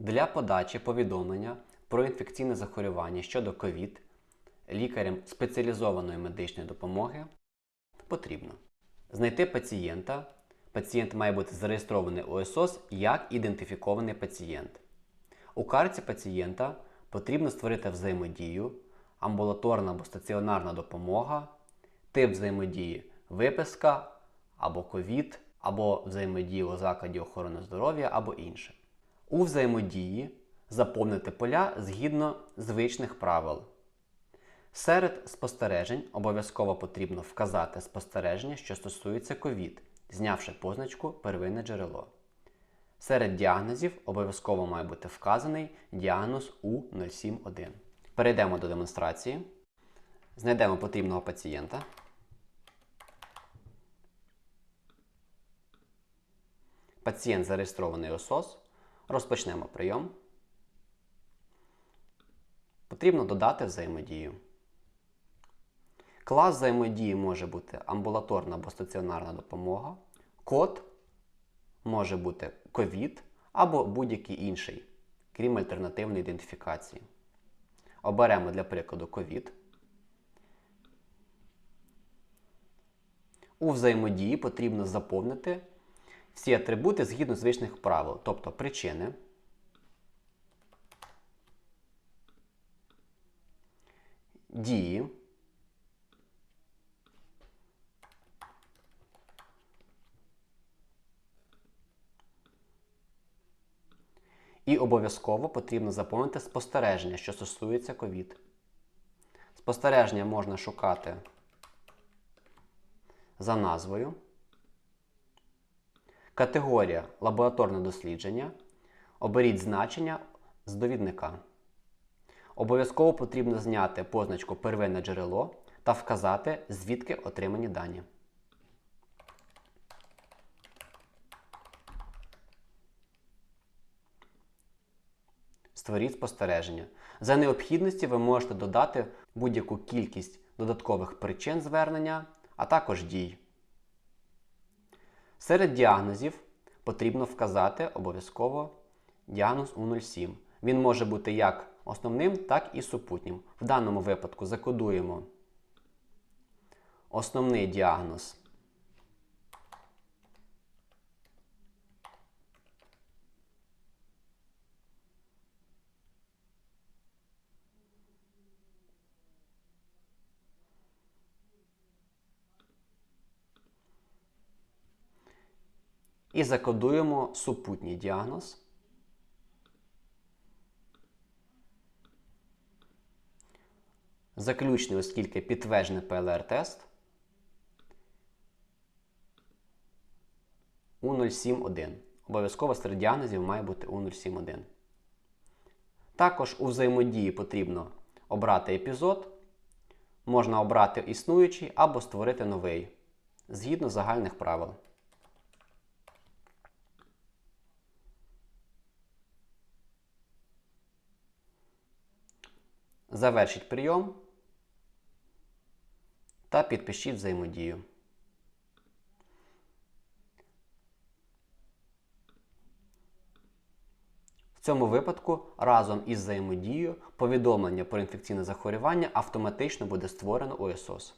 Для подачі повідомлення про інфекційне захворювання щодо COVID лікарям спеціалізованої медичної допомоги потрібно знайти пацієнта. Пацієнт має бути зареєстрований у СОС як ідентифікований пацієнт. У карті пацієнта потрібно створити взаємодію, амбулаторна або стаціонарна допомога, тип взаємодії виписка або ковід, або взаємодії у закладі охорони здоров'я або інше. У взаємодії заповнити поля згідно звичних правил. Серед спостережень обов'язково потрібно вказати спостереження, що стосується ковід, знявши позначку первинне джерело. Серед діагнозів обов'язково має бути вказаний діагноз У071. Перейдемо до демонстрації. Знайдемо потрібного пацієнта. Пацієнт зареєстрований у СОС. Розпочнемо прийом. Потрібно додати взаємодію. Клас взаємодії може бути амбулаторна або стаціонарна допомога. Код може бути ковід або будь-який інший, крім альтернативної ідентифікації. Оберемо для прикладу ковід. У взаємодії потрібно заповнити всі атрибути згідно звичних правил, тобто причини, дії, І обов'язково потрібно заповнити спостереження, що стосується ковід. Спостереження можна шукати за назвою. Категорія лабораторне дослідження. Оберіть значення з довідника. Обов'язково потрібно зняти позначку первинне джерело та вказати, звідки отримані дані. Створіть спостереження. За необхідності ви можете додати будь-яку кількість додаткових причин звернення, а також дій. Серед діагнозів потрібно вказати обов'язково діагноз У07. Він може бути як основним, так і супутнім. В даному випадку закодуємо основний діагноз. І закодуємо супутній діагноз. Заключний, оскільки підтверджений ПЛР-тест У071. Обов'язково серед діагнозів має бути У071. Також у взаємодії потрібно обрати епізод. Можна обрати існуючий або створити новий згідно загальних правил. Завершіть прийом та підпишіть взаємодію. В цьому випадку разом із взаємодією повідомлення про інфекційне захворювання автоматично буде створено у ЕСОС.